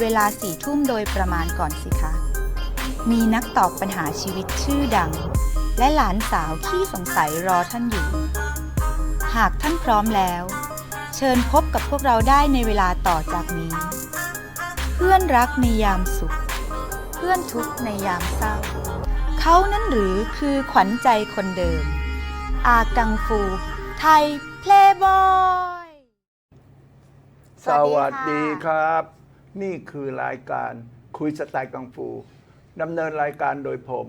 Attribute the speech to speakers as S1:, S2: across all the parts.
S1: เวลาสี่ทุ่มโดยประมาณก่อนสิคะ มีนักตอบปัญหาชีวิตชื่อดัง และหลานสาวที่สงสัยรอท่านอยู่ หากท่านพร้อมแล้ว เชิญพบกับพวกเราได้ในเวลาต่อจากนี้ เพื่อนรักในยามสุข เพื่อนทุกข์ในยามเศร้า เขานั้นหรือคือขวัญใจคนเดิม อากังฟู ไทยเพลย์บอย
S2: สวัสดีครับ นี่คือรายการคุยสไตล์กังฟูดำเนินรายการโดยผม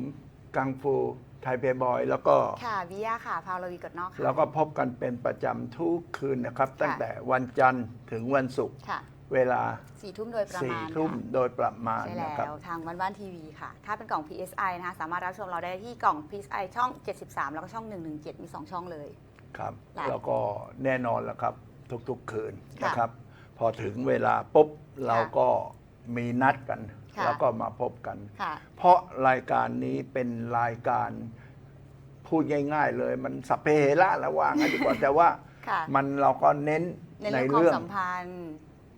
S2: กังฟูไทยเพย์บอยแล้วก็
S3: ค่ะวิยาค่ะ พาวลวีกดนอกค่ะ
S2: แล้วก็พบกันเป็นประจำทุกคืนนะครับ ตั้งแต่วันจันทร์ถึงวันศุกร์
S3: ค่ะ
S2: เวลา
S3: สี่ทุ่มโดยประ
S2: สี่
S3: มาณ
S2: ทุ่ม
S3: ค่ะ
S2: โดยประมาณ
S3: ใช่
S2: นะครับ
S3: แล้วทางบ้านบ้านทีวีค่ะ ถ้าเป็นกล่อง PSI นะคะ สามารถรับชมเราได้ที่กล่อง PSI ช่อง 73 แล้วก็ช่อง 117 มี 2 ช่องเลย
S2: ครับ
S3: หลาย
S2: แล้วก็แน่นอนแล้วครับ ทุกๆคืน
S3: ค่ะ
S2: นะครับ พอถึงเวลาปุ๊บเราก็มีนัดกัน
S3: ค่ะ
S2: แล้วก็มาพบกัน
S3: ค่ะ
S2: เพราะรายการนี้เป็นรายการพูดง่าย ๆ เลยมันสัพเพเหระแล้วว่างั้นดีกว่า แต่ว่า
S3: ค่ะ
S2: มันเราก็เน้น
S3: ใน
S2: ใน
S3: เรื่องความ
S2: เรื่อง
S3: สัมพันธ์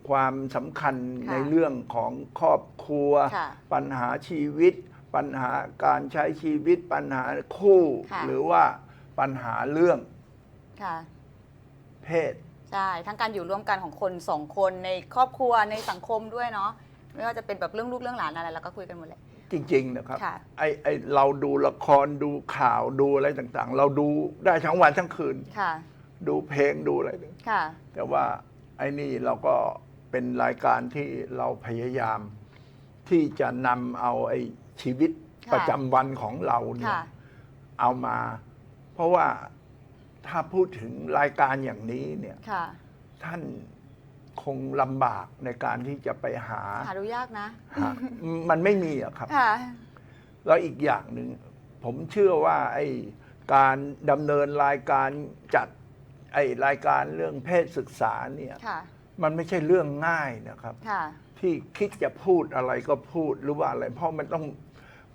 S2: ความสำคัญ
S3: ค่ะ
S2: ในเรื่องของครอบครัว
S3: ค่ะ
S2: ปัญหาชีวิต ปัญหาการใช้ชีวิต ปัญหาคู่
S3: ค่ะ
S2: หรือว่าปัญหาเรื่อง
S3: ค่ะ
S2: เพศ
S3: ใช่ทั้งการอยู่ร่วมกันของคนสองคนในครอบครัวในสังคมด้วยเนาะไม่ว่าจะเป็นแบบเรื่องลูกเรื่องหลานอะไรเราก็คุยกันหมดเลย
S2: จริง ๆ นะครับ
S3: ค่ะ
S2: ไอไอเราดูละครดูข่าวดูอะไรต่างๆ เราดูได้ทั้งวันทั้งคืน
S3: ค่ะ
S2: ดูเพลงดูอะไร
S3: ค่ะ
S2: แต่ว่าไอ้นี่เราก็เป็นรายการที่เราพยายาม ที่จะนำเอาไอ้ชีวิต
S3: ค่ะ
S2: ประจำวันของเราเนี่ย
S3: ค่ะ
S2: เอามา เพราะว่า ถ้าพูดถึงรายการอย่างนี้เนี่ย
S3: ค่ะ
S2: ท่านคงลำบากในการที่จะไปหา
S3: หาดูยากนะ
S2: หามันไม่มีอะครับ
S3: ค่ะ
S2: แล้วอีกอย่างหนึ่งผมเชื่อว่าไอ้การดำเนินรายการจัดไอ้รายการเรื่องเพศศึกษาเนี่ย
S3: ค่ะ
S2: มันไม่ใช่เรื่องง่ายนะครับ
S3: ค่ะ
S2: ที่คิดจะพูดอะไรก็พูดหรือว่าอะไร เพราะมันต้อง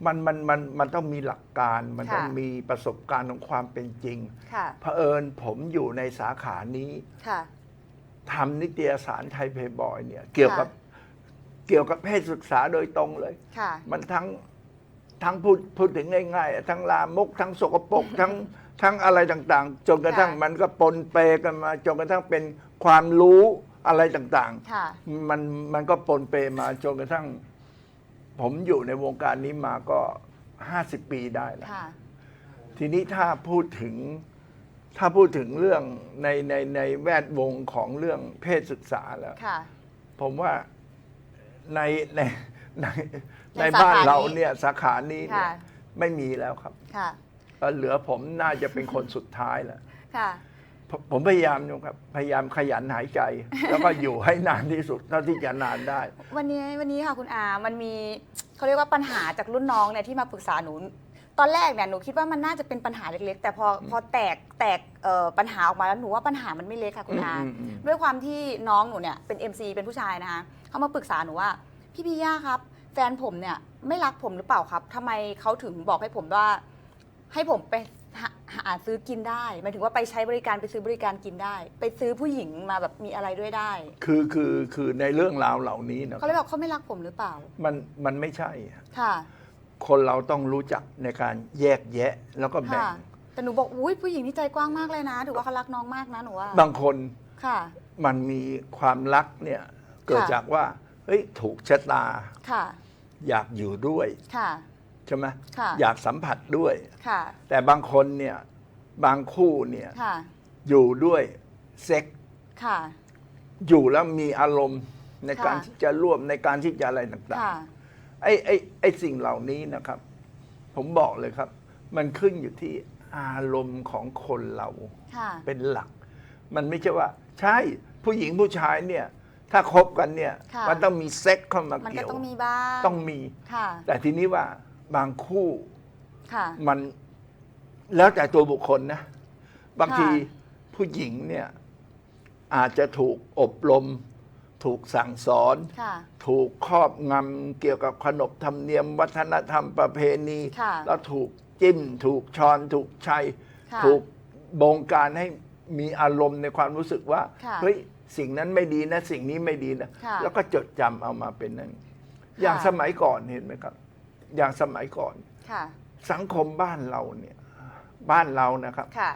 S2: มันมันมันมันต้องมีหลักการ มันต้อง
S3: ค่ะ
S2: มีประสบการณ์ของความเป็นจริง
S3: ค่ะ
S2: เผอิญผมอยู่ในสาขานี้
S3: ค่ะ
S2: ทำนิตยสารไทยเพย์บอยเนี่ยเกี่ยวกับเกี่ยวกับเพศศึกษาโดยตรงเลย
S3: ค่ะ
S2: มันทั้งทั้งพูดพูดถึงง่ายๆ ทั้งลามก ทั้งสกปรก ทั้งทั้งอะไรต่างๆ จนกระทั่ง
S3: ค่ะ
S2: มันก็ปนเปกันมา จนกระทั่งเป็นความรู้อะไรต่าง
S3: ค่ะ
S2: ๆมันมันก็ปนเปมาจนกระทั่ง ผมอยู่ในวงการนี้มาก็ห้าสิบปีได้แล้ว
S3: ค่ะ
S2: ทีนี้ถ้าพูดถึงถ้าพูดถึงเรื่องในในในแวดวงของเรื่องเพศศึกษาแล้ว
S3: ค่ะ
S2: ผมว่าในในใน
S3: ใน
S2: ในบ้าน
S3: สาขานี้
S2: เราเนี่ยสาขานี้เนี่ย
S3: ค่ะ
S2: ไม่มีแล้วครับ
S3: ค่ะ
S2: ก็เหลือผมน่าจะเป็นคนสุดท้ายแล้ว
S3: ค่ะ
S2: ผมผมพยายามอยู่ครับ พยายามขยันหายใจ แล้วก็อยู่ให้นานที่สุดเท่าที่จะนานได้
S3: วันนี้วันนี้ค่ะคุณอา มันมีเขาเรียกว่าปัญหาจากรุ่นน้องเนี่ยที่มาปรึกษาหนูตอนแรกเนี่ยหนูคิดว่ามันน่าจะเป็นปัญหาเล็กๆ แต่พอพอแตกแตกเอ่อปัญหาออกมาแล้วหนูว่าปัญหามันไม่เล็กค่ะคุณอา
S2: อืมอืมอืม
S3: ด้วยความที่น้องหนูเนี่ยเป็น MC เป็นผู้ชายนะคะเขามาปรึกษาหนูว่าพี่พี่ย่าครับ แฟนผมเนี่ยไม่รักผมหรือเปล่าครับทำไมเขาถึงบอกให้ผมว่า ให้ผมไป หาหาซื้อกินได้หมายถึงว่าไปใช้บริการไปซื้อบริการกินได้ ไปซื้อผู้หญิงมาแบบมีอะไรด้วยได้
S2: คือคือคือในเรื่องราวเหล่านี้นะ
S3: เขาเลยบอกเขาไม่รักผมหรือเปล่า
S2: มันมันไม่ใช่
S3: ค่ะ
S2: คนเราต้องรู้จักในการแยกแยะแล้วก็แบ่ง
S3: ค่ะ แต่หนูบอกอุ้ยผู้หญิงนี่ใจกว้างมากเลยนะถือว่าเขารักน้องมากนะหนูว่า
S2: บางคน
S3: ค่ะ
S2: มันมีความรักเนี่ย เกิด
S3: ค่ะ
S2: จากว่าเฮ้ยถูกชะตา
S3: ค่ะ
S2: อยากอยู่ด้วย
S3: ค่ะ
S2: ใช่ไหม
S3: ค่ะ
S2: อยากสัมผัสด้วย
S3: ค่ะ
S2: แต่บางคนเนี่ยบางคู่เนี่ย
S3: ค่ะ
S2: อยู่ด้วยเซ็กส์
S3: ค่ะ
S2: อยู่แล้วมีอารมณ์ในการ
S3: ค่ะ
S2: ที่จะร่วมในการที่จะอะไรต่าง
S3: ค่ะ
S2: ๆไอ้ไอ้ไอ้สิ่งเหล่านี้นะครับ ผมบอกเลยครับ มันขึ้นอยู่ที่อารมณ์ของคนเรา
S3: ค่ะ
S2: เป็นหลัก มันไม่ใช่ว่า ใช่ผู้หญิงผู้ชายเนี่ยถ้าคบกันเนี่ย
S3: ค่ะ
S2: มันต้องมีเซ็กเข้ามา
S3: มันก็
S2: เกี่ยว
S3: ต้องมีบ้าง
S2: ต้องมี
S3: ค่ะ
S2: แต่ทีนี้ว่า บางคู่
S3: ค่ะ
S2: มันแล้วแต่ตัวบุคคลนะ บางที
S3: ค่ะ
S2: ผู้หญิงเนี่ย อาจจะถูกอบรม ถูกสั่งสอน
S3: ค่ะ
S2: ถูกครอบงำเกี่ยวกับขนบธรรมเนียม วัฒนธรรมประเพณี
S3: ค่ะ
S2: แล้วถูกจิ้ม ถูกชอน ถูกชัย
S3: ค่ะ
S2: ถูกบงการให้มีอารมณ์ในความรู้สึกว่า
S3: ค่ะ
S2: เฮ้ย สิ่งนั้นไม่ดีนะ สิ่งนี้ไม่ดีนะ
S3: ค่ะ
S2: แล้วก็จดจำเอามาเป็นนั้นอย่างสมัยก่อนเห็นไหมครับ อย่างสมัยก่อน
S3: ค่ะ
S2: สังคมบ้านเราเนี่ย บ้านเรานะครับ
S3: ค่ะ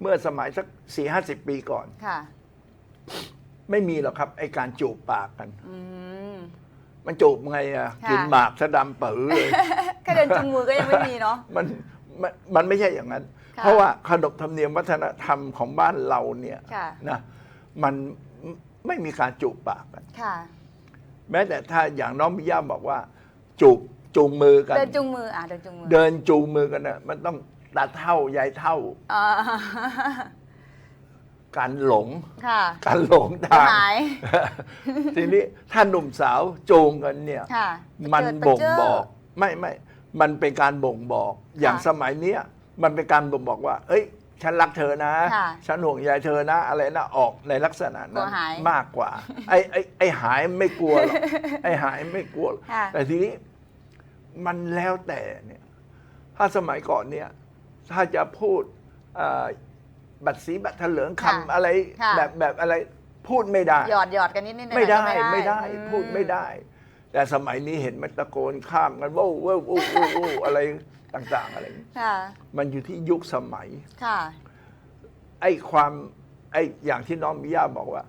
S2: เมื่อสมัยสักสี่ห้าสิบปีก่อน
S3: ค่ะ
S2: ไม่มีหรอกครับ ไอการจูบปากกัน
S3: อืม
S2: มันจูบไงอะ
S3: ค่ะ
S2: กินหมากสะดำเป๋อเลย
S3: แค่เดินจุงมือก็ยังไม่มีเนาะ
S2: มันมันมันไม่ใช่อย่างนั้น
S3: ค่ะ
S2: เพราะว่าขนบธรรมเนียมวัฒนธรรมของบ้านเราเนี่ย
S3: ค่ะ
S2: นะมันไม่มีการจูบปากกัน
S3: ค่ะ
S2: แม้แต่ถ้าอย่างน้องมิย่าบอกว่า จูบ จูงมือกัน
S3: เดินจุงมืออะเดินจุงมือ
S2: เดินจูงมือกันนะมันต้องตาเท่ายายเท่า
S3: อ่า
S2: การหลง
S3: ค่ะ
S2: การหลงทาง
S3: หาย
S2: ทีนี้ถ้าหนุ่มสาวจูงกันเนี่ย
S3: ค่ะ
S2: มัน
S3: ไป
S2: บ่ง
S3: เจ
S2: บอก ไม่ไม่ มันเป็นการบ่งบอก อย่างสมัยเนี้ยมันเป็นการบ่งบอกว่า เอ้ย ฉันรักเธอนะ
S3: ค่ะ
S2: ฉันห่วงใยเธอนะ อะไรนะออกในลักษณะ
S3: กลั
S2: นั้
S3: วนหาย
S2: มากกว่า ไอ้ไอ้ไอ้หายไม่กลัวหรอกไอ้หายไม่กลัวหรอก
S3: ค่ะ
S2: แต่ทีนี้ มันแล้วแต่เนี่ยถ้าสมัยก่อนเนี่ย ถ้าจะพูดเอ่อบัตรสีบัตรเถลิง
S3: ค่ะ
S2: คำอะไร
S3: ค่ะ
S2: แบบแบบอะไรพูดไม่ได้
S3: หยอดหยอดกันนิดนิดหน่อยๆ
S2: ไม่ได้
S3: ก็
S2: ไม่ได้
S3: อื
S2: พูดไม่ได้ แต่สมัยนี้เห็นมันตะโกนข้ามกันว้าวว้าวว้าวว้าวว้าวอะไรต่าง ๆ อะไรอย่างนี้
S3: ค่ะ
S2: มันอยู่ที่ยุคสมัย
S3: ค่ะ
S2: ไอ้ความไอ้อย่างที่น้องมิยาบอกว่า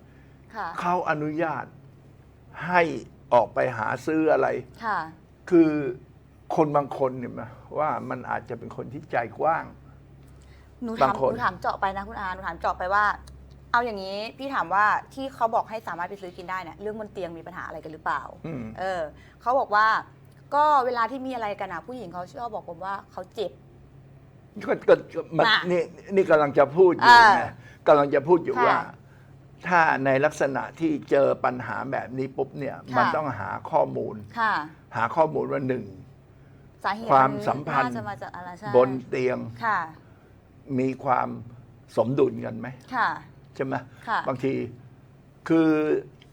S3: ค่ะ
S2: เขาอนุญาตให้ออกไปหาซื้ออะไร
S3: ค่ะ
S2: คือ คนบางคนเนี่ยนะว่ามันอาจจะเป็นคนที่ใจกว้าง
S3: หนู
S2: บา
S3: ถางม
S2: คน
S3: หนูถามเจาะไปนะคุณอาหนูถามเจาะไปว่า เอาอย่างนี้พี่ถามว่าที่เขาบอกให้สามารถไปซื้อกินได้เนี่ยเรื่องบนเตียงมีปัญหาอะไรกันหรือเปล่า
S2: อืม
S3: เออเขาบอกว่า ก็เวลาที่มีอะไรกันนะผู้หญิงเขาชอบบอกผมว่าเขาเจ็บ
S2: ก็ก็ก็มัน
S3: น่ะ
S2: นี่นี่กำลังจะพูดอยู่
S3: อ่า
S2: ไงกำลังจะพูดอยู่
S3: ค่ะ
S2: ว่า ถ้าในลักษณะที่เจอปัญหาแบบนี้ปุ๊บเนี่ย
S3: ค่ะ
S2: มันต้องหาข้อมูล
S3: ค่ะ
S2: หาข้อมูลว่าหนึ่ง
S3: สาเหตุ
S2: ความสัมพันธ์า
S3: จะมาจากอะไรใช่
S2: บนเตียง
S3: ค่ะ
S2: มีความสมดุลกันไหม
S3: ค่ะ
S2: ใช่ไหม
S3: ค่ะ
S2: บางทีคือ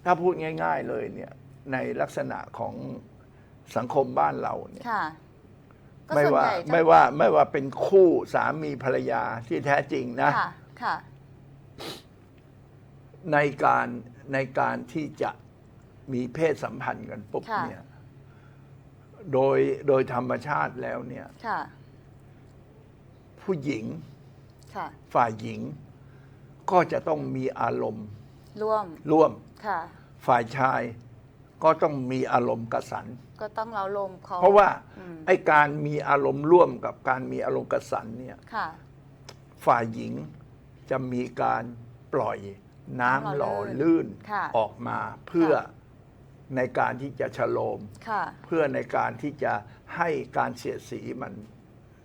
S2: ถ้าพูดง่าย ๆเลยเนี่ยในลักษณะของสังคมบ้านเราเนี่ย
S3: ค่ะ ก็
S2: ไม่
S3: ส่น
S2: ว่า
S3: ใหญ่จะ
S2: ไม่ว่าไม่ว่าเป็นคู่สามีภรรยาที่แท้จริงนะ
S3: ค่ะ ค่ะ
S2: ในการในการที่จะมีเพศสัมพันธ์กันปุ๊บ
S3: ค่ะ
S2: เนี่ย โดยโดยธรรมชาติแล้วเนี่ย
S3: ค่ะ
S2: ผู้หญิง
S3: ค่ะ
S2: ฝ่ายหญิง ก็จะต้องมีอารมณ์
S3: ร่วม
S2: ร่วม
S3: ค่ะ
S2: ฝ่ายชายก็ต้องมีอารมณ์กระสัน
S3: ก็ต้องเล้าลมเขา
S2: เพราะว่า
S3: อืม
S2: ไอ้การมีอารมณ์ร่วมกับการมีอารมณ์กระสันเนี่ย
S3: ค่ะ
S2: ฝ่ายหญิงจะมีการปล่อยน้ำห
S3: หล่
S2: ล่อ
S3: อลื่น
S2: ลื่น
S3: ค่ะ
S2: ออกมาเพื่อ
S3: ค่ะ
S2: ในการที่จะฉโลม
S3: ค่ะ
S2: เพื่อในการที่จะให้การเสียดสีมัน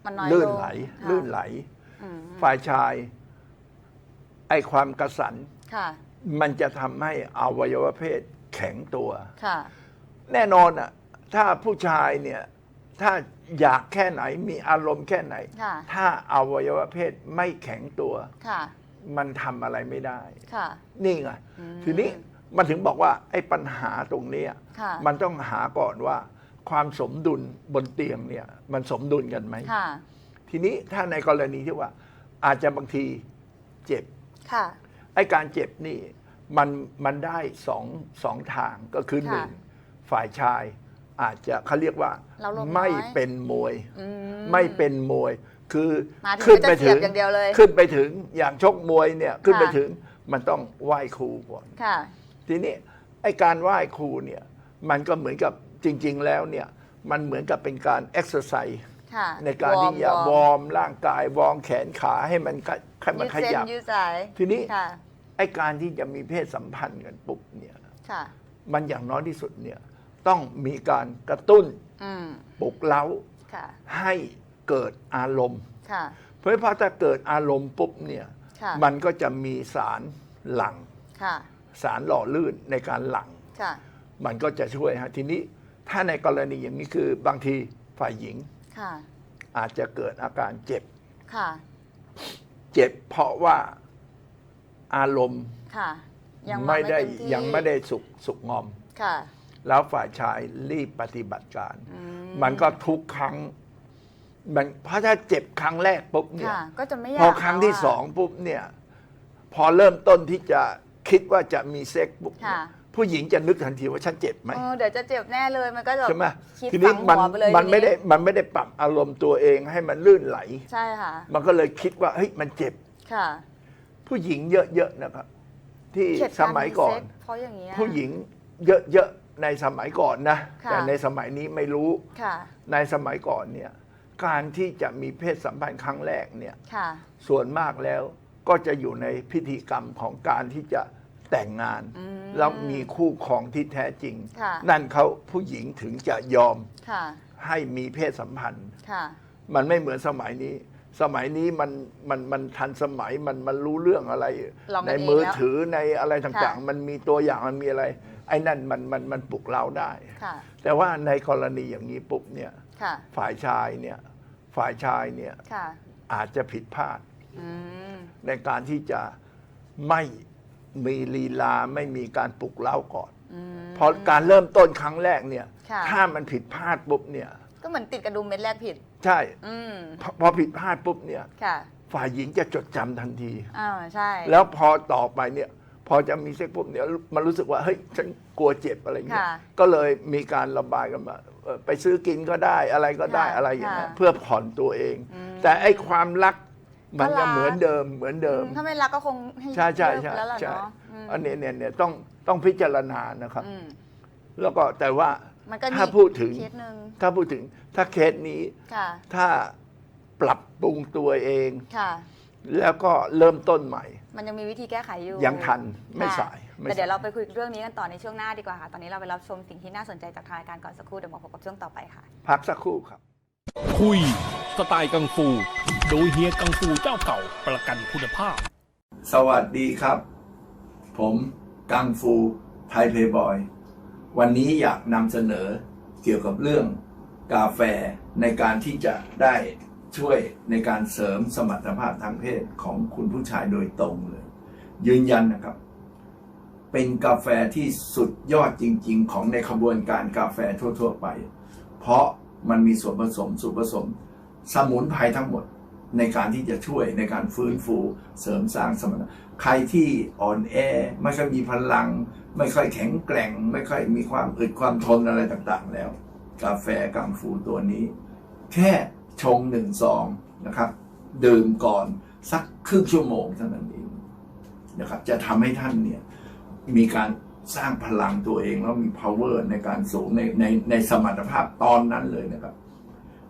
S3: มันน้อย
S2: ลื่น
S3: ลง
S2: ไหล
S3: ค่ะ
S2: ลื่นไหล
S3: อืม
S2: ฝ่ายชาย ไอ้ความกระสัน
S3: ค่ะ
S2: มันจะทำให้อวัยวะเพศแข็งตัว
S3: ค่ะ
S2: แน่นอนอะ ถ้าผู้ชายเนี่ย ถ้าอยากแค่ไหนมีอารมณ์แค่ไหน
S3: ค่ะ
S2: ถ้าอวัยวะเพศไม่แข็งตัว
S3: ค่ะ
S2: มันทำอะไรไม่ได้
S3: ค่ะ
S2: นี่ไง
S3: อืม
S2: ทีนี้ มันถึงบอกว่าไอ้ปัญหาตรงเนี้ย
S3: ค่ะ
S2: มันต้องหาก่อนว่าความสมดุลบนเตียงเนี่ยมันสมดุลกันไหม
S3: ค่ะ
S2: ทีนี้ถ้าในกรณีที่ว่า อาจจะบางทีเจ็บ
S3: ค่ะ
S2: ไอ้การเจ็บนี่มันมันได้สองสองทางก็คือ
S3: ค่ะ
S2: หนึ่งฝ่ายชาย อาจจะเขาเรียกว่า
S3: เราลมน้อย
S2: ไม่เป็นมวย
S3: อืม
S2: ไม่เป็นมวย คือ
S3: มาถึง
S2: ขึ้นไป
S3: ก็จะเสี
S2: ถึ
S3: ยบ
S2: ง
S3: อย่างเดียวเลย
S2: ขึ้นไปถึงอย่างชกมวยเนี่ยขึ้นไป
S3: ค่ะ
S2: ถึงมันต้องไหว้ครูก่อน
S3: ค่ะ
S2: ทีนี้ไอ้การไหว้ครูเนี่ยมันก็เหมือนกับจริง ๆ แล้วเนี่ยมันเหมือนกับเป็นการเอ็กซ์ไซส์
S3: ค่ะ
S2: ในการที่จะว
S3: อร์ม
S2: อร์มร่างกายวอร์มแขนขาให้มันขให้มัน
S3: ยืด
S2: ข
S3: เส้น
S2: ยับ
S3: ยืดสาย
S2: ทีนี้
S3: ค่ะ
S2: ไอ้การที่จะมีเพศสัมพันธ์กันปุ๊บเนี่ย
S3: ค่ะ
S2: มันอย่างน้อยที่สุดเนี่ยต้องมีการกระตุ้น
S3: อืม
S2: ปลุกเร้า
S3: ค่ะ
S2: ให้เกิดอารมณ์
S3: ค่ะ
S2: เพราะพอถ้าเกิดอารมณ์ปุ๊บเนี่ย
S3: ค่ะ
S2: มันก็จะมีสารหลั่ง
S3: ค่ะ
S2: สารหล่อลื่นในการหลั่ง
S3: ค่ะ
S2: มันก็จะช่วยฮะทีนี้ถ้าในกรณีอย่างนี้คือบางทีฝ่ายหญิง
S3: ค่ะ
S2: อาจจะเกิดอาการเจ็บ
S3: ค่ะ
S2: เจ็บเพราะว่าอารมณ์
S3: ค่ะ ยัง
S2: ไม่ได้
S3: เต็ที่
S2: ยังไม่ได้สุกสุกงอม
S3: ค่ะ
S2: แล้วฝ่ายชายรีบปฏิบัติการ
S3: อื
S2: มันก็ทุกครั้งมันเพราะถ้าเจ็บครั้งแรกปุ๊บเนี่ย
S3: ค่ะ ก็จะไม่อยาก
S2: พอครั้งที่
S3: แล้วะ
S2: สองปุ๊บเนี่ย พอเริ่มต้นที่จะ คิดว่าจะมีเซ็กปุ๊บเนี่ย
S3: ค่ะ
S2: ผู้หญิงจะนึกทันทีว่าฉันเจ็บไหม
S3: เออเดี๋ยวจะเจ็บแน่เลยมันก็จะ
S2: ใช่ไหม
S3: คิด
S2: ที
S3: ฝั
S2: นี้
S3: ง
S2: มัน
S3: หัวไปเลย
S2: มันไม่ได้
S3: ที
S2: มันไม่ได้ปรับอารมณ์ตัวเองให้มันลื่นไหล
S3: ใช่ค่ะ
S2: มันก็เลยคิดว่าเฮ้ยมันเจ็บ
S3: ค่ะ
S2: ผู้หญิงเยอะๆนะครับ ที่
S3: เข็ด
S2: สมัยก่อนา
S3: รมีเซ็เพราะอย่างเงี้ย
S2: ผู้หญิงเยอะๆในสมัยก่อนนะ
S3: ค่ะ
S2: แต่ในสมัยนี้ไม่รู้
S3: ค่ะ
S2: ในสมัยก่อนเนี่ยการที่จะมีเพศสัมพันธ์ครั้งแรกเนี่ย
S3: ค่ะ
S2: ส่วนมากแล้วก็จะอยู่ในพิธีกรรมของการที่จะ แต่งงาน
S3: อืม
S2: แล้วมีคู่ครองที่แท้จริง
S3: ค่ะ
S2: นั่นเขาผู้หญิงถึงจะยอม
S3: ค่ะ
S2: ให้มีเพศสัมพันธ์
S3: ค่ะ
S2: มันไม่เหมือนสมัยนี้ สมัยนี้มันมันมันทันสมัยมันมันรู้เรื่องอะไร
S3: ลองกัน
S2: ใน
S3: เอง
S2: มือ
S3: แล้ว
S2: ถือในอะไรต่าง
S3: ค่ะ
S2: ๆ มันมีตัวอย่างมันมีอะไร ไอ้นั่นมันมันมันปลุกเราได้
S3: ค่ะ
S2: แต่ว่าในกรณีอย่างนี้ปุ๊บเนี่ย
S3: ค่ะ
S2: ฝ่ายชายเนี่ยฝ่ายชายเนี่ย
S3: ค่ะ
S2: อาจจะผิดพลาด
S3: อืม
S2: ในการที่จะไม่ มีลีลาไม่มีการปลุกเร้าก่อน
S3: อืม
S2: เพราะการเริ่มต้นครั้งแรกเนี่ย
S3: ค่ะ
S2: ถ้ามันผิดพลาดปุ๊บเนี่ย
S3: ก็เหมือนติดกระดุมเม็ดแรกผิด
S2: ใช่
S3: อืม
S2: พอพอผิดพลาดปุ๊บเนี่ย
S3: ค่ะ
S2: ฝ่ายหญิงจะจดจำทันที
S3: อ่า ใช่
S2: แล้วพอต่อไปเนี่ยพอจะมีเซ็กปุ๊บเนี่ยมันรู้สึกว่าเฮ้ยฉันกลัวเจ็บอะไรเงี้ย
S3: ค่ะ
S2: ก็เลยมีการระบายกันมาเอ่อไปซื้อกินก็ได้อะไรก็ได้
S3: ค่ะ
S2: อะไรอย่างเงี้ย
S3: ค่ะ
S2: เพื่อผ่อนตัวเอง
S3: อืม
S2: แต่ไอ้ความรัก มัน
S3: ก็รั
S2: จะ
S3: ก
S2: เหมือนเดิมเหมือนเดิม
S3: ถ้าไม่รักก็คงให้
S2: ใช่ใช่
S3: เลิก
S2: ใช่
S3: ไปแล้วล่ะ
S2: ใช่
S3: เนาะอืม
S2: อันนี้เนี่ยเนี่ยต้องต้องพิจารณานะครับ
S3: อืม
S2: แล้วก็แต่ว่า
S3: มันก็มี
S2: ถ้าพูดถึง
S3: เคสหนึ่ง
S2: ถ้าพูดถึงถ้าเคสนี้
S3: ค่ะ
S2: ถ้าปรับปรุงตัวเอง
S3: ค่ะ
S2: แล้วก็เริ่มต้นใหม่
S3: มันยังมีวิธีแก้ไขอยู่
S2: ยังทันไม่
S3: ค่ะ
S2: สายไม่
S3: แต่เดี๋ยว
S2: สาย
S3: เราไปคุยเรื่องนี้กันต่อในช่วงหน้าดีกว่าค่ะ ตอนนี้เราไปรับชมสิ่งที่น่าสนใจจากทางรายการก่อนสักครู่เดี๋ยวมาพบกับช่วงต่อไปค่ะ
S2: พักสักครู่ครับ
S4: คุย สไตล์กังฟู โดยเฮียกังฟูเจ้าเก่าประกันคุณภาพ
S2: สวัสดีครับ ผมกังฟูไทยเพย์บอย วันนี้อยากนำเสนอเกี่ยวกับเรื่องกาแฟในการที่จะได้ช่วยในการเสริมสมรรถภาพทางเพศของคุณผู้ชายโดยตรงเลย ยืนยันนะครับ เป็นกาแฟที่สุดยอดจริง ๆ ของในขบวนการกาแฟทั่ว ๆ ไป เพราะ มันมีส่วนผสมส่วนผสม สมุนไพรทั้งหมดในการที่จะช่วยในการฟื้นฟูเสริมสร้างสมรรถใครที่อ่อนแอไม่ค่อยมีพลัง ไม่ค่อยแข็งแกร่ง ไม่ค่อยมีความอึดความทนอะไรต่างๆ แล้ว กาแฟกังฟูตัวนี้ แค่ชงหนึ่งซองนะครับ ดื่มก่อนสักครึ่งชั่วโมงเท่านั้นเองนะครับ จะทำให้ท่านเนี่ยมีการ สร้างพลังตัวเองแล้วมี power ในการสูงในในในสมรรถภาพตอนนั้นเลยนะครับ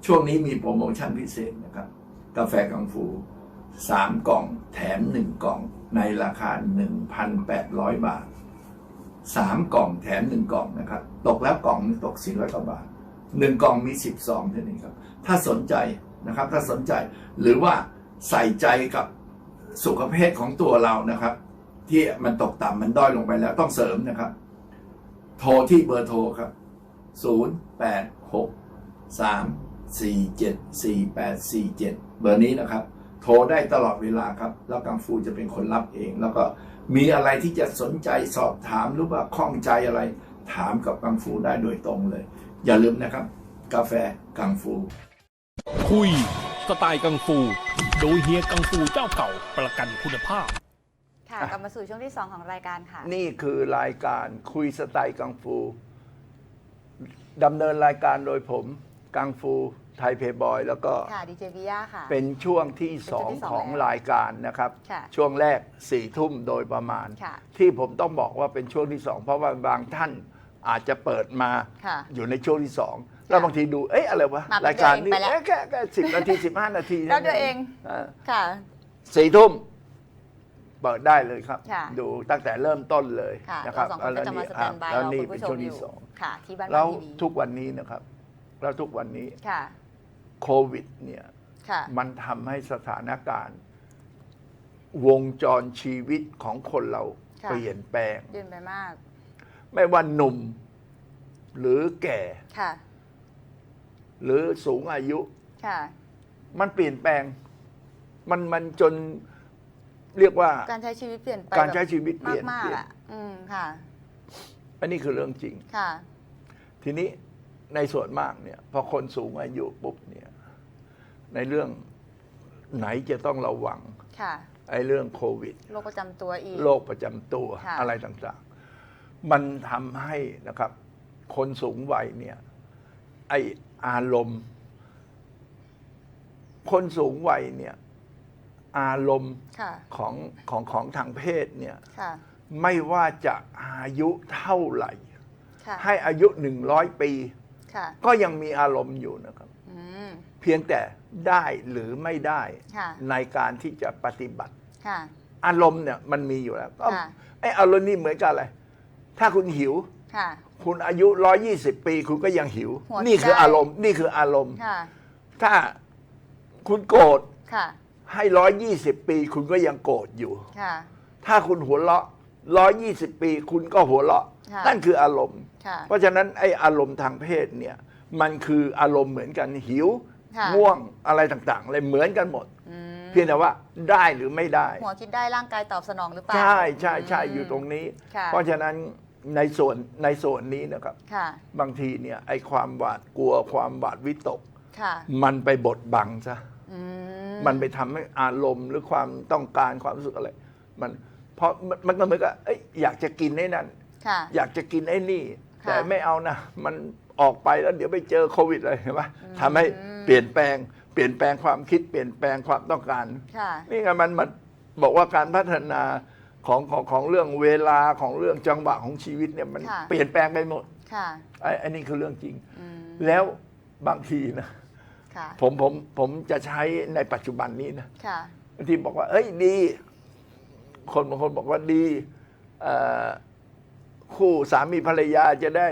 S2: ช่วงนี้มีโปรโมชั่นพิเศษนะครับ กาแฟกังฟูสามกล่องแถมหนึ่งกล่องในราคา 1,800 บาทสามกล่องแถมหนึ่งกล่องนะครับ ตกแล้วกล่องนึงตก400กว่าบาทหนึ่งกล่องมี10ซองเท่านี้ครับ ถ้าสนใจนะครับ ถ้าสนใจหรือว่าใส่ใจกับสุขภาพของตัวเรานะครับ ที่มันตกต่ำมันด้อยลงไปแล้วต้องเสริมนะครับ โทรที่เบอร์โทรครับ 0 8 6 3 4 7 4 8 4 7 เบอร์นี้นะครับ โทรได้ตลอดเวลาครับ แล้วกังฟูจะเป็นคนรับเอง แล้วก็มีอะไรที่จะสนใจสอบถามหรือว่าข้องใจอะไร ถามกับกังฟูได้โดยตรงเลย อย่าลืมนะครับ กาแฟกังฟู
S4: คุยสไตล์กังฟู โดยเฮียกังฟูเจ้าเก่าประกันคุณภาพ
S3: ค่ะ กลับมาสู่ช่วงที่ 2 ของรายการค่ะ
S2: นี่คือรายการคุยสไตล์กังฟูดำเนินรายการโดยผมกังฟูไทยเพย์บอยแล้วก็
S3: ค่ะดีเจบิยาค่ะ
S2: เป็นช่วงที่
S3: เป็นช่วงที่
S2: 2
S3: สอง
S2: ของ
S3: แล้ว
S2: รายการนะครับ
S3: ค่ะ
S2: ช่วงแรกสี่ทุ่มโดยประมาณ
S3: ค่ะ
S2: ที่ผมต้องบอกว่าเป็นช่วงที่สองเพราะว่าบางท่านอาจจะเปิดมา
S3: ค่ะ
S2: อยู่ในช่วงที่สองแล้วบางทีดูเอ๊ะอะไรวะ
S3: มาแป๊บ
S2: รายการ
S3: เดี
S2: นี้
S3: ยวเองไปแล้ว
S2: เอ๊ะแค่แค่สิบนาทีสิบห้านาที
S3: แล้วตัวเอง
S2: อ่า
S3: ค่ะ
S2: สี่ทุ่ม เปิดได้เลยครับ
S3: ค่ะ
S2: ดูตั้งแต่เริ่มต้นเลย
S3: ค่ะ
S2: นะค
S3: เรา
S2: รับ
S3: สองคนก็จะมาสแตนบาย
S2: แล้ว
S3: เรา
S2: นี่
S3: คุณ
S2: เป็น
S3: ผู้ช
S2: ช่ว
S3: ม
S2: ง
S3: อ
S2: ที่
S3: ยู่
S2: สอง
S3: ค่ะที่บ้าน
S2: แล้ว
S3: ทีวี
S2: ทุกวันนี้นะครับ แล้วทุกวันนี้
S3: ค่ะ
S2: โควิดเนี่ย
S3: ค่ะ
S2: มันทำให้สถานการณ์ วงจรชีวิตของคนเรา
S3: ค่ะ
S2: เปลี่ยนแปลง
S3: ยืนไปมาก
S2: ไม่ว่าหนุ่ม หรือแก่
S3: ค่ะ
S2: หรือสูงอายุ
S3: ค่ะ
S2: มันเปลี่ยนแปลง มันมันจน เรียกว่า
S3: การใช้ชีวิตเปลี่ยนไป
S2: การใช้ชีวิตเปลี่ยน
S3: มาก
S2: เปลี่
S3: ๆ
S2: ยน
S3: อะอืมค่ะ
S2: อันนี้คือเรื่องจริง
S3: ค่ะ
S2: ทีนี้ในส่วนมากเนี่ยพอคนสูงอายุปุ๊บเนี่ย ในเรื่องไหนจะต้องระวัง
S3: ค่ะ
S2: ไอ้เรื่องโควิด
S3: โรคประจำตัวอีก
S2: โรคประจำตัว
S3: ค่ะ
S2: อะไรต่างๆ มันทำให้นะครับ คนสูงวัยเนี่ย ไออารมณ์ คนสูงวัยเนี่ย อารมณ์
S3: ค่ะ
S2: ของของของทางเพศเนี่ย
S3: ค่ะ
S2: ไม่ว่าจะอายุเท่าไหร่
S3: ค่ะ
S2: ให้อายุหนึ่งร้อยปี
S3: ค่ะ
S2: ก็ยังมีอารมณ์อยู่นะครับ
S3: อืม
S2: เพียงแต่ได้หรือไม่ได้
S3: ค่ะ
S2: ในการที่จะปฏิบัติ
S3: ค่ะ
S2: อารมณ์เนี่ยมันมีอยู่แล้วก็
S3: ค่ะ
S2: ไอ้อารมณ์นี่เหมือนกันอะไร ถ้าคุณหิว
S3: ค่ะ
S2: คุณอายุร้อยี่สิบปี คุณก็ยังหิว
S3: หัว
S2: นี่คือ
S3: ได้
S2: อารมณ์ นี่คืออารมณ์
S3: ค่ะ
S2: ถ้าคุณโกรธ
S3: ค่ะ
S2: ให้ร้อยี่สิบปีคุณก็ยังโกรธอยู่
S3: ค่ะ
S2: ถ้าคุณหัวเราะร้อยี่สิบปีคุณก็หัวเราะ
S3: ค่ะ
S2: นั่นคืออารมณ์
S3: ค่ะ
S2: เพราะฉะนั้นไอ้อารมณ์ทางเพศเนี่ย มันคืออารมณ์เหมือนกันหิว
S3: ค่ะ
S2: ง่วงอะไรต่างๆอะไรเหมือนกันหมด
S3: อืม
S2: เพียงแต่ว่าได้หรือไม่ได้
S3: หัวคิดได้ร่างกายตอบสนองหรือเปล่า
S2: ใช่ใช่ใช่
S3: ม
S2: อยู่ตรงนี้
S3: ค่ะ
S2: เพราะฉะนั้นในส่วนในส่วนนี้นะครับ
S3: ค่ะ
S2: บางทีเนี่ยไอ้ความหวาดกลัวความหวาดวิตก
S3: ค่ะ
S2: มันไปบดบังซะ
S3: อืม
S2: มันไปทำให้อารมณ์หรือความต้องการความรู้สึกอะไร มันเพราะมันมันก็เหมือนกับเอ้ยอยากจะกินไอ้นั่น
S3: ค่ะ
S2: อยากจะกินไอ้นี่
S3: ค่ะ
S2: แต่ไม่เอานะ มันออกไปแล้วเดี๋ยวไปเจอโควิดอะไรเห็นไหมทำให้เปลี่ยนแปลง เปลี่ยนแปลงความคิดเปลี่ยนแปลงความต้องการ
S3: ค่ะ
S2: นี่ไงมันมันบอกว่าการพัฒนาของของของเรื่องเวลาของเรื่องจังหวะของชีวิตเนี่ยมัน
S3: ค่ะ
S2: เปลี่ยนแปลงไปหมด
S3: ค่ะ
S2: ไอ้ไอ้นี่คือเรื่องจริง
S3: อืม
S2: แล้วบางทีนะ
S3: ค่ะ
S2: ผมผมผมจะใช้ในปัจจุบันนี้นะ
S3: ค่ะ
S2: บางทีบอกว่า เอ้ยดี คนบางคนบอกว่าดีเอ่อคู่สามีภรรยาจะได้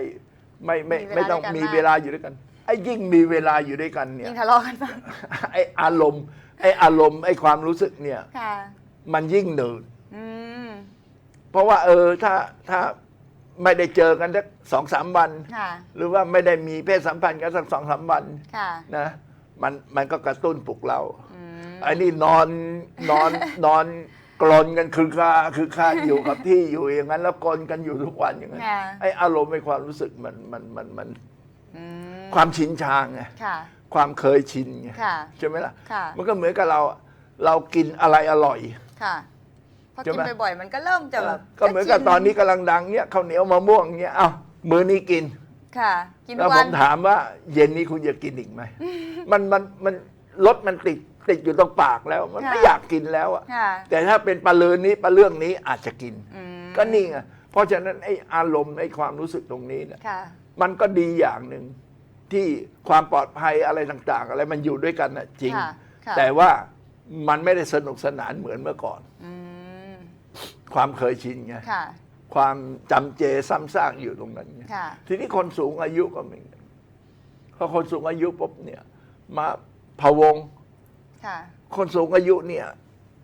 S2: ไม่ไม่
S3: มีเวลา
S2: ไม่ต้อง
S3: ด้วยกัน
S2: มี
S3: มาก
S2: เวลาอยู่ด้วยกันไอ้ยิ่งมีเวลาอยู่ด้วยกันเนี่ย
S3: ยิ่งทะเลาะกันบ้าง
S2: ไอ้อารมณ์ไอ้อารมณ์ไอ้ความรู้สึกเนี่ย
S3: ค่ะ
S2: มันยิ่งหนืด
S3: อืม
S2: เพราะว่า เออถ้าถ้าไม่ได้เจอกันสักสองสามวัน
S3: ค่ะ
S2: หรือว่าไม่ได้มีเพศสัมพันธ์กันสักสองสามวัน
S3: ค่ะ
S2: นะ มันมันก็กระตุ้นปลุกเรา
S3: อืม
S2: ไอ้นี่นอนนอนนอนกลนกันคือคาคือคาอยู่กับที่อยู่อย่างนั้น แล้วกลนกันอยู่ทุกวันอย่างนั้น
S3: ค่ะ
S2: ไอ้อารมณ์ไอ้ความรู้สึกมันมันมันมัน
S3: อืม
S2: ความชินชางไง
S3: ค่ะ
S2: ความเคยชินไง
S3: ค่ะ
S2: ใช่ไหมล่ะ
S3: ค่ะ
S2: มันก็เหมือนกับเราเรากินอะไรอร่อย
S3: ค่ะพอ
S2: ใช่
S3: กิน
S2: ไหม
S3: บ่อยๆมันก็เริ่มจะแบบ
S2: ก็เหมือนกับตอนนี้กำลังดังเนี้ยข้าวเหนียวมะม่วงเนี้ยเอ้ามื้อนี้กิน
S3: ค่ะ กิน
S2: แล้ว
S3: วั
S2: ผ
S3: น
S2: มถามว่า เย็นนี้คุณจะกินอีกไหม มันมันมันรสมันติดติดอยู่ตรงปากแล้ว มันไม่
S3: ค่ะ
S2: อยากกินแล้วอะ
S3: ค่ะ
S2: แต่ถ้าเป็นปลาเลือนนี้ปลาเรื่องนี้อาจจะกิน
S3: อืม
S2: ก็นี่ไงเพราะฉะนั้นไอ้อารมณ์ไอ้ความรู้สึกตรงนี้เนี่ย
S3: ค่ะ
S2: มันก็ดีอย่างหนึ่งที่ความปลอดภัยอะไรต่างๆ อะไรมันอยู่ด้วยกันนะจริง
S3: ค่ะค่ะ
S2: แต่ว่ามันไม่ได้สนุกสนานเหมือนเมื่อก่อน
S3: อืม
S2: ความเคยชินไง
S3: ค่ะ
S2: ความจำเจซ้ำซากอยู่ตรงนั้นไง
S3: ค่ะ
S2: ทีนี้คนสูงอายุก็เหมือนกันพอคนสูงอายุปุ๊บเนี่ย มาพะวง
S3: ค่ะ
S2: คนสูงอายุเนี่ย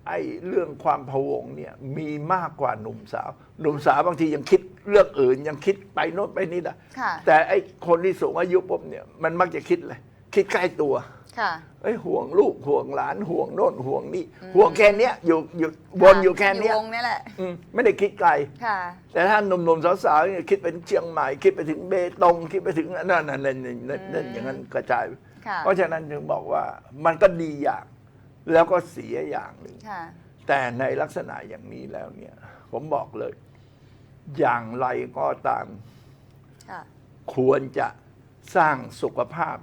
S2: ไอ้เรื่องความพะวงเนี่ยมีมากกว่าหนุ่มสาว หนุ่มสาวบางทียังคิดเรื่องอื่น ยังคิดไปโน้นไปนี่ได้
S3: ค่ะ
S2: แต่ไอ้คนที่สูงอายุปุ๊บเนี่ยมันมักจะคิดเลยคิดใกล้ตัว
S3: ค่ะ
S2: เอ้ยห่วงลูกห่วงหลานห่วงโน่นห่วงนี่ห่วงแค่เนี้ยอยู่อยู่วนอยู่แค่เนี้ย
S3: อยู่วงนี่แหละ
S2: อืมไม่ได้คิดไกล
S3: ค่ะ
S2: แต่ถ้าหนุ่มๆสาวๆเนี่ยคิดไปถึงเชียงใหม่ คิดไปถึงเบตงคิดไปถึงนั่นนั่นนั่นนั่นนั่นนั่นอย่างนั้นกระจาย
S3: ค่ะ
S2: เพราะฉะนั้นถึงบอกว่ามันก็ดีอย่าง แล้วก็เสียอย่างหนึ่ง
S3: ค่ะ
S2: แต่ในลักษณะอย่างนี้แล้วเนี่ย ผมบอกเลย อย่างไรก็ตาม
S3: ค่ะ
S2: ควรจะสร้างสุขภาพ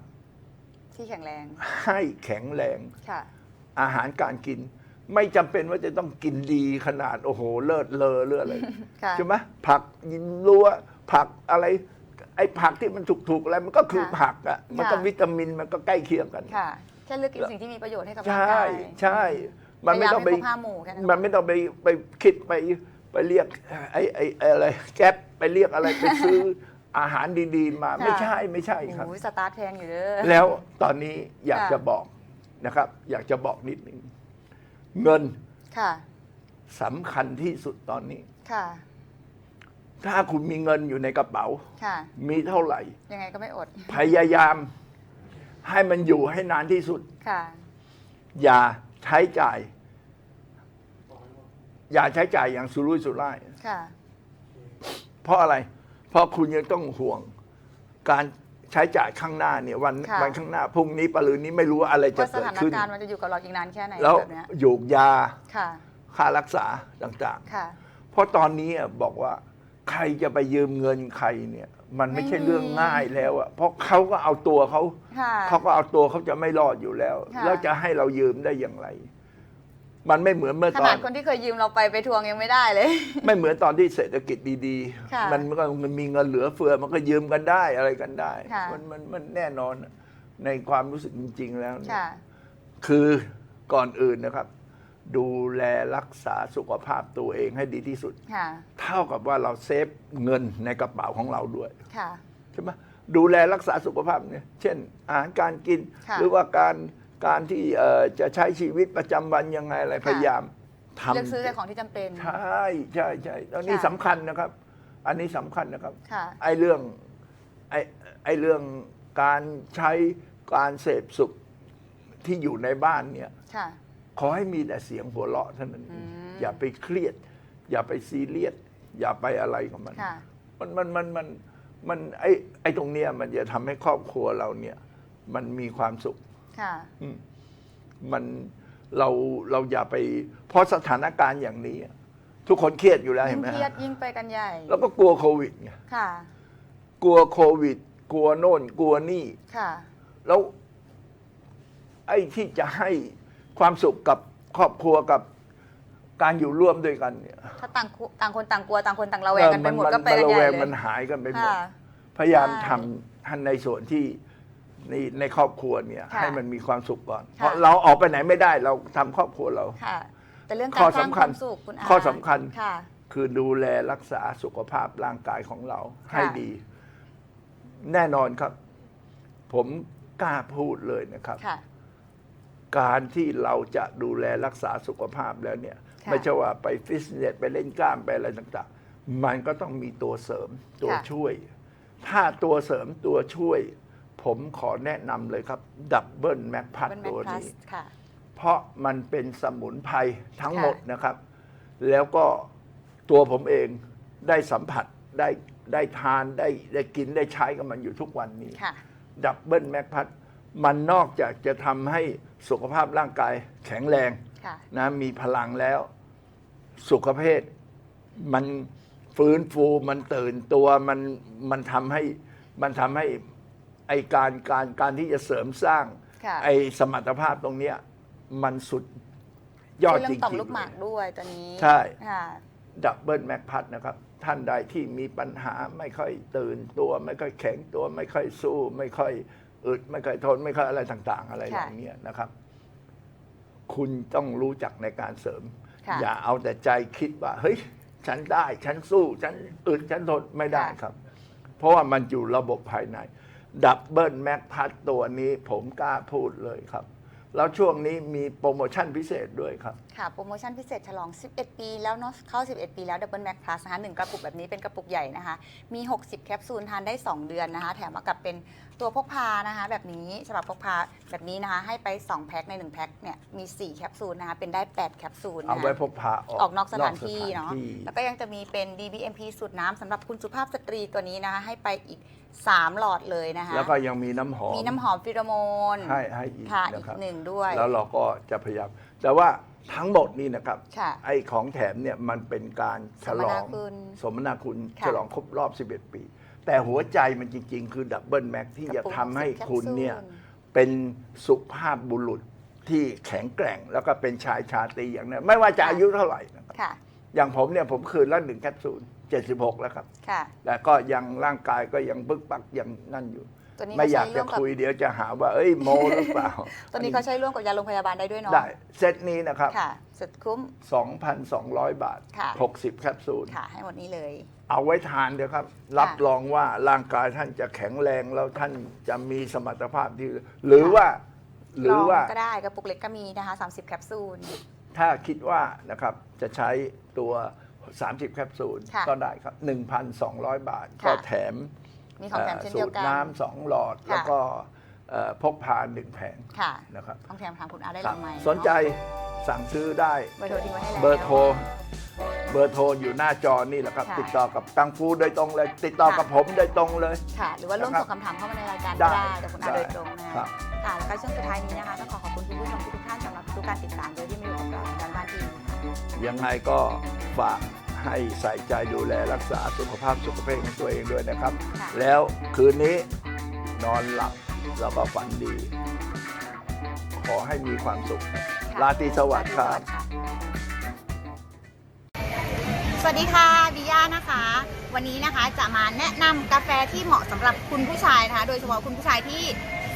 S3: ที่แข็งแรง
S2: ให้แข็งแรง
S3: ค่ะ
S2: อาหารการกิน ไม่จำเป็นว่าจะต้องกินดีขนาด โอ้โห เลิศเลอเลืออะไร
S3: ค่ะ
S2: ใช่ไหมผักยินรั้วผักอะไร ไอ้ผักที่มันถูกๆอะไรมันก็คือ
S3: ค่ะ
S2: ผักอะมันก็
S3: ค่ะ
S2: วิตามินมันก็ใกล้เคียงกัน
S3: ค่ะ แค่เลือกกินสิ่งที่มีประโยชน์ให้กับร่าง
S2: ใช่
S3: กาย
S2: ใช่ มันไม่ต้องไป
S3: พยายามให้ครบห้าหมู่แค่นั้น
S2: มันไม่ต้องไปไปคิดไปไปเรียกไอ้ไอ้ไอ้อะไรแก๊ปไปเรียกอะไรไปซื้อ อาหารดีๆ มา
S3: ค่ะ
S2: ไม่ใช่ไม่ใช่ครับ
S3: โอ้ยสตาร์ทแพงอยู่เด้อ
S2: แล้วตอนนี้อยาก
S3: ค่ะ
S2: จะบอกนะครับ อยากจะบอกนิดหนึ่งเงิน
S3: ค่ะ
S2: สำคัญที่สุดตอนนี้
S3: ค่ะ
S2: ถ้าคุณมีเงินอยู่ในกระเป๋า
S3: ค่ะ
S2: มีเท่าไหร่
S3: ยังไงก็ไม่อด
S2: พยายาม ให้มันอยู่ให้นานที่สุด
S3: ค่ะ
S2: อย่าใช้จ่าย อย่าใช้จ่ายอย่างสุรุ่ยสุร่าย
S3: ค่ะ
S2: เพราะอะไรเพ ราะคุณยังต้องห่วง การใช้จ่ายข้างหน้าเนี่ยวัน
S3: ค่ะ
S2: วันข้างหน้าพรุ่งนี้ปรืนนี้ไม่รู้ว่าอะไรจะ
S3: ว่าส
S2: เกิด
S3: ถาน
S2: ขึ้น
S3: การณ์มันจะอยู่กับเราอีกนานแค่ไหน
S2: แล้ว
S3: แบบเนี้ย
S2: โยกยา
S3: ค่ะ
S2: ค่ารักษาต่าง
S3: ค่ะ
S2: ๆ เพราะตอนนี้อะบอกว่าใครจะไปยืมเงินใครเนี่ย มันไม่ใช่
S3: ไม่มี
S2: เรื่องง่ายแล้วอะเพราะเขาก็เอาตัวเขา
S3: ค่ะ
S2: เขาก็เอาตัวเขาจะไม่รอดอยู่แล้ว
S3: ค่ะ
S2: แล้วจะให้เรายืมได้อย่างไร มันไม่เหมือนเมื่อ
S3: ข
S2: ตอ
S3: นาด
S2: น
S3: คนที่เคยยืมเราไปไปทวงยังไม่ได้เลย
S2: ไม่เหมือนตอนที่เศรษฐกิจดี
S3: ค่ะ
S2: ๆ มันก็มันมีเงินเหลือเฟือมันก็ยืมกันได้อะไรกันได้
S3: ค่ะ
S2: มันมันมันแน่นอนในความรู้สึกจริง ๆ แล้วเนี่ย
S3: ค่ะ
S2: คือก่อนอื่นนะครับ ดูแลรักษาสุขภาพตัวเองให้ดีที่สุด
S3: ค่ะ
S2: เท่ากับว่าเราเซฟเงินในกระเป๋าของเราด้วย
S3: ค่ะ
S2: ใช่ไหมดูแลรักษาสุขภาพเนี่ย เช่น อาหารการกิน
S3: ค่ะ
S2: หรือว่าการ การที่เอ่อจะใช้ชีวิตประจำวันยังไงอะไร
S3: ค่ะ
S2: พยายามทำ
S3: เลือกซื้อแต่ของที่จำเป็น
S2: ใช่ใช่ใช่ตอนนี้
S3: ค่ะ
S2: สำคัญนะครับ อันนี้สำคัญนะครับ
S3: ค่ะ
S2: ไอ้เรื่องไอ้ไอ้เรื่องการใช้การเสพสุขที่อยู่ในบ้านเนี่ย
S3: ค่ะ
S2: ขอให้มีแต่เสียงหัวเราะเท่านั้นเอง
S3: อืม
S2: อย่าไปเครียด อย่าไปซีเรียส อย่าไปอะไรกับมัน
S3: ค่ะ
S2: มันมันมันมันมันไอ้ไอ้ตรงเนี้ยมันจะทำให้ครอบครัวเราเนี่ย มันมีความสุข
S3: ค่ะ
S2: มันเราเราอย่าไป เพราะสถานการณ์อย่างนี้อะทุกคนเครียดอยู่แล้ว
S3: ยิ่
S2: เห็
S3: ง
S2: นไหม
S3: เครียด
S2: ฮะ
S3: ยิ่งไปกันใหญ่
S2: แล้วก็กลัวโควิดไง
S3: ค่ะ
S2: กลัวโควิด กลัวโน่น กลัวนี่
S3: ค่ะ
S2: แล้ว ไอ้ที่จะให้ความสุขกับครอบครัวกับการอยู่ร่วมด้วยกันเนี่ย
S3: ถ้าต่างคุต่างคนต่างกลัวต่างคนต่างระแวงกันไปหมด
S2: เออ
S3: ก็ไปกัน
S2: ระ
S3: ให
S2: แว
S3: ญ่
S2: ง
S3: เลย
S2: มันหายกันไปหมด
S3: ค่ะ
S2: พยายาม
S3: ใช่
S2: ทำท่านในส่วนที่ในในครอบครัวเนี่ย
S3: ค่ะ
S2: ให้มันมีความสุขก่อน
S3: ค่ะ
S2: เพราะเราออกไปไหนไม่ได้เราทำครอบครัวเรา
S3: ค่ะ แต่เรื่อง
S2: ข้
S3: กา
S2: อ
S3: รสร้าง
S2: สำ
S3: ค
S2: คัญ
S3: วามสุขคุณอา
S2: ข้อสำคัญ
S3: ค่ะ
S2: คือดูแลรักษาสุขภาพร่างกายของเรา
S3: ค่ะ
S2: ให้ดี แน่นอนครับ ผมกล้าพูดเลยนะครับ
S3: ค่ะ
S2: การที่เราจะดูแลรักษาสุขภาพแล้วเนี่ย
S3: ค่ะ
S2: ไม่ใช่ว่าไปฟิตเนสไปเล่นกล้ามไปอะไรต่างๆ มันก็ต้องมีตัวเสริมตัว
S3: ค่ะ
S2: ช่วย ถ้าตัวเสริมตัวช่วย ผมขอแนะนำเลยครับดับเบิลแม็กพัด
S3: เป็นแม
S2: ตัว
S3: พลัส
S2: นี้
S3: ค่ะ
S2: เพราะมันเป็นสมุนไพรทั้ง
S3: ค่ะ
S2: หมดนะครับ แล้วก็ตัวผมเองได้สัมผัสได้ได้ทานได้ได้กินได้ใช้กับมันอยู่ทุกวันนี้
S3: ค่ะ
S2: ดับเบิลแม็กพัดมันนอกจากจะทำให้สุขภาพร่างกายแข็งแรง
S3: ค่ะ
S2: นะมีพลังแล้ว สุขภาพมันฟื้นฟูมันตื่นตัวมันมันทำให้มันทำให้ ไอการการการที่จะเสริมสร้าง
S3: ค่ะ
S2: ไอสมรรถภาพตรงเนี้ยมันสุดยอด
S3: ช่วย
S2: จ
S3: เรื่องต่อม
S2: ริง
S3: ลูกหมาก
S2: ๆ
S3: ด้วยตัวนี้
S2: ใช่
S3: ค่ะ
S2: ดับเบิลแม็กพัดนะครับ ท่านใดที่มีปัญหาไม่ค่อยตื่นตัว ไม่ค่อยแข็งตัว ไม่ค่อยสู้ ไม่ค่อยอึด ไม่ค่อยทน ไม่ค่อยอะไรต่าง ๆ อะไร
S3: ค่ะ
S2: อย่างเนี้ยนะครับ คุณต้องรู้จักในการเสริม
S3: ค่ะ
S2: อย่าเอาแต่ใจคิดว่า เฮ้ย ฉันได้ ฉันสู้ ฉันอึด ฉันทนไม่ได้ครับ เพราะว่ามันอยู่ระบบภายใน ดับเบิลแม็กพัดตัวนี้ผมกล้าพูดเลยครับ แล้วช่วงนี้มีโปรโมชั่นพิเศษด้วยครับ
S3: ค่ะ โปรโมชั่นพิเศษฉลอง 11 ปี แล้วเนาะเข้า 11 ปีแล้ว Double Max Plus นะคะหนึ่งกระปุกแบบนี้เป็นกระปุกใหญ่นะคะ มี 60 แคปซูลทานได้ 2 เดือนนะคะ แถมมากับเป็นตัวพกพานะคะ แบบนี้ฉบับพกพาแบบนี้นะคะ ให้ไป 2 แพ็คใน 1 แพ็คเนี่ยมี 4 แคปซูลนะคะ เป็นได้ 8 แคปซูล
S2: เอา
S3: นะคะ
S2: ไว้พกพาออก
S3: ออกนอกสถานที่เนาะ
S2: ที่
S3: แล้วก็ยังจะมีเป็น DBMP สูตรน้ำสำหรับคุณสุภาพสตรีตัวนี้นะคะ ให้ไปอีก 3 หลอดเลยนะคะ
S2: แล้วก็ยังมีน้ำหอม
S3: มีน้ำหอมฟิโรโมน
S2: ให้ให้อีก
S3: ค่ะ
S2: นะ
S3: อีก
S2: ครับ
S3: หนึ่งด้วย
S2: แล้วเราก็จะพยายามแต่ว่า ทั้งหมดนี่นะครับ
S3: ค่ะ
S2: ไอ้ของแถมเนี่ยมันเป็นการฉลอง
S3: สมนาคุณ
S2: สมนาคุณ
S3: ค่ะ
S2: ฉลองครบรอบ 11 ปี แต่หัวใจมันจริง ๆ คือดับเบิลแม็กที่จะทำให้คุณเนี่ยเป็นสุภาพบุรุษที่แข็งแกร่ง แล้วก็เป็นชายชาตรีอย่างนั้นไม่ว่าจะอายุเท่าไหร่นะครับ
S3: ค่ะ
S2: อย่างผมเนี่ยผมคืนละหนึ่งแคปซูล76 แล้วครับ
S3: ค่ะ
S2: แต่ก็ยังร่างกายก็ยังบึกบักยังนั่นอยู่
S3: ตัวนี้
S2: ไม่
S3: เขา
S2: อยาก
S3: ใช้
S2: จะ
S3: ร่วมกับ
S2: คุยเดี๋ยวจะหาว่าเอ้ยโมหรือเปล่า
S3: ตัวนี้เขาใช้ร่วมกับยาโรงพยาบาลได้ด้วยเนาะ
S2: ได้เซตนี้นะครับ
S3: ค่ะสุดคุ้ม
S2: 2,200 บาท
S3: ค่ะ
S2: 60 แคปซูล
S3: ค่ะ ให้หมดนี้เลย
S2: เอาไว้ทานเดี๋ยวครับ รับรองว่าร่างกายท่านจะแข็งแรงแล้วท่านจะมีสมรรถภาพที่หรือว่า หรือว่า
S3: ลงก็ได้กระปุกเล็กก็มีนะคะ 30 แคปซูล
S2: ถ้าคิดว่านะครับจะใช้ตัว 30 แคปซูล
S3: ค่ะ
S2: ก็ได้ครับ 1,200 บาท
S3: ค่ะ
S2: ก็แถม
S3: มีของแถมเช่นเดียวกัน
S2: สูตรน้ำสองหลอด
S3: ค่ะ
S2: แล้วก็เอ่อพกพาหนึ่งแผง
S3: ค่ะ
S2: นะครับ
S3: ต้องแถมถามคุณอาได้
S2: ค
S3: เล
S2: รับ
S3: ยไหม
S2: สนใจสั่งซื้อได้
S3: เบอร์โทรทิ้งไว้ให้แล้ว
S2: เบอร์โทรเบอร์โทรอยู่หน้าจอนี่แหละครับ
S3: ค่ะ
S2: ติดต่อกับตังฟูโดยตรงเลย ติดต่อ
S3: ค่ะ
S2: กับผมโดยตรงเลย
S3: ค่ะ หรือว่าร่วม
S2: นะครับ
S3: ส่งคำถามเข้ามาในรายการ
S2: ได้
S3: ก็ได้แต่คุณอา
S2: ได้
S3: โดยตรงนะ
S2: ครั
S3: คะ
S2: บ
S3: ค่ะ แล้วก็ช่วงสุดท้ายนี้นะคะต้องขอขอบคุณคุณผู้ชมทุกๆท่านสำหรับทุกการติดตามโดยที่มาอยู่กับเราในบ้านที
S2: ยังไงก็ฝาก ให้ใส่ใจดูแลรักษาสุขภาพสุขภาพของตัวเองด้วยนะครับ
S3: ค่ะ
S2: แล้วคืนนี้นอนหลับแล้วก็ฝันดี ขอให้มีความสุขราตรีสวัสดิ์ครับ
S3: สวัสดีค่ะบิยานะคะ วันนี้นะคะจะมาแนะนำกาแฟที่เหมาะสำหรับคุณผู้ชายนะคะ โดยเฉพาะคุณผู้ชายที่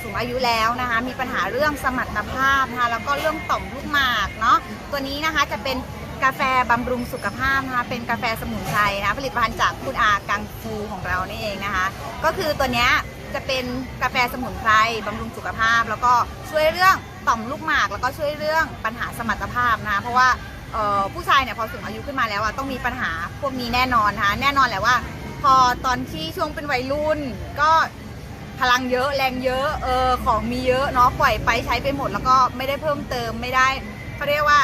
S3: สูงอายุแล้วนะคะ มีปัญหาเรื่องสมรรถภาพนะคะแล้วก็เรื่องต่อมลูกหมากเนาะตัวนี้นะคะจะเป็น กาแฟบำรุงสุขภาพนะคะเป็นกาแฟสมุนไพรนะผลิตภัณฑ์จากคุณอากังฟูของเรานี่เองนะคะ ก็คือตัวเนี้ยจะเป็นกาแฟสมุนไพรบำรุงสุขภาพ แล้วก็ช่วยเรื่องต่อมลูกหมาก แล้วก็ช่วยเรื่องปัญหาสมรรถภาพนะคะเพราะว่าผู้ชายเนี่ยพอสูงอายุขึ้นมาแล้วอะต้องมีปัญหาพวกนี้แน่นอนนะคะแน่นอนแหละว่า พอตอนที่ช่วงเป็นวัยรุ่นก็พลังเยอะแรงเยอะเออของมีเยอะเนาะปล่อยไปใช้ไปหมด แล้วก็ไม่ได้เพิ่มเติมไม่ได้เขาเรียกว่า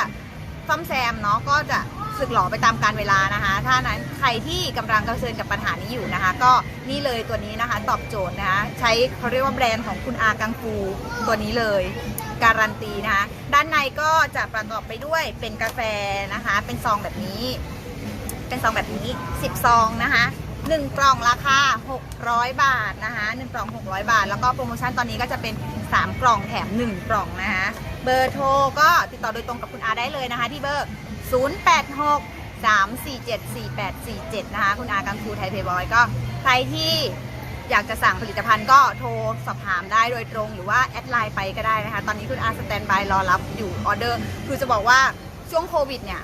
S3: ซ่อมแซมเนาะก็จะสึกหลอไปตามการเวลานะคะ ถ้านั้นใครที่กำลังเผชิญกับปัญหานี้อยู่นะคะ ก็นี่เลยตัวนี้นะคะตอบโจทย์นะคะ ใช้เขาเรียกว่าแบรนด์ของคุณอากังฟูตัวนี้เลยการันตีนะคะ ด้านในก็จะประกอบไปด้วยเป็นกาแฟนะคะ เป็นซองแบบนี้ เป็นซองแบบนี้ 10 ซองนะคะ1กล่องราคา 600 บาทนะคะ1กล่อง 600 บาท แล้วก็โปรโมชั่นตอนนี้ก็จะเป็น 3 กล่องแถม 1 กล่องนะคะ เบอร์โทรก็ติดต่อโดยตรงกับคุณอาได้เลยนะคะ ที่เบอร์ 086 347 4847 นะคะ คุณอากังฟูไทยเพย์บอยก็ใครที่อยากจะสั่งผลิตภัณฑ์ก็โทรสอบถามได้โดยตรงหรือว่าแอดไลน์ไปก็ได้นะคะ ตอนนี้คุณอาสแตนบายรอรับอยู่ออเดอร์ คือจะบอกว่าช่วงโควิดเนี่ย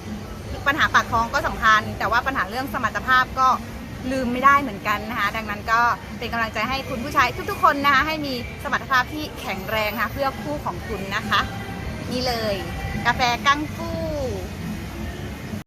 S3: ปัญหาปากท้องก็สำคัญ แต่ว่าปัญหาเรื่องสมรรถภาพก็ลืมไม่ได้เหมือนกันนะคะ ดังนั้นก็เป็นกำลังใจให้คุณผู้ชายทุกๆคนนะคะ ให้มีสมรรถภาพที่แข็งแรงนะคะเพื่อคู่ของคุณนะคะ นี่เลย กาแฟกังฟู